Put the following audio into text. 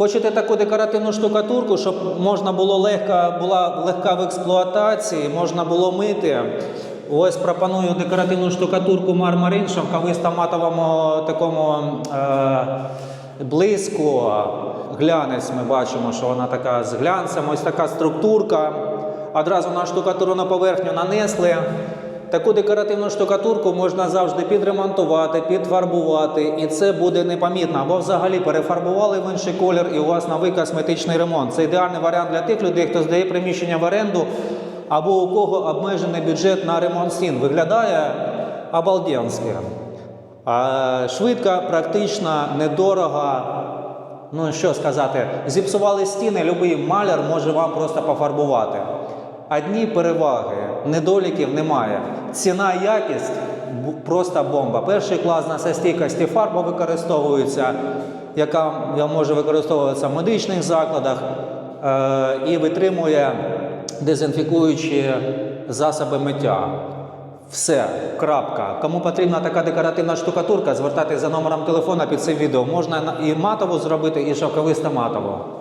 Хочете таку декоративну штукатурку, щоб можна було легка, була легка в експлуатації, можна було мити. Ось пропоную декоративну штукатурку мармарин, шовковисто матовому такому е, блиску. Глянець ми бачимо, що вона така з глянцем, ось така структурка. Одразу на штукатурну поверхню нанесли. Таку декоративну штукатурку можна завжди підремонтувати, підфарбувати, і це буде непомітно. Або взагалі перефарбували в інший колір, і у вас новий косметичний ремонт. Це ідеальний варіант для тих людей, хто здає приміщення в оренду, або у кого обмежений бюджет на ремонт стін. Виглядає обалденськи. А, швидко, практично, недорого. Ну що сказати, зіпсували стіни, любий маляр може вам просто пофарбувати. Одні переваги, недоліків немає. Ціна і якість просто бомба. Перший клас на стійкості фарба використовується, яка може використовуватися в медичних закладах е, і витримує дезінфікуючі засоби миття. Все, крапка. Кому потрібна така декоративна штукатурка, звертайтеся за номером телефона під цим відео. Можна і матову зробити, і шовковисто матову.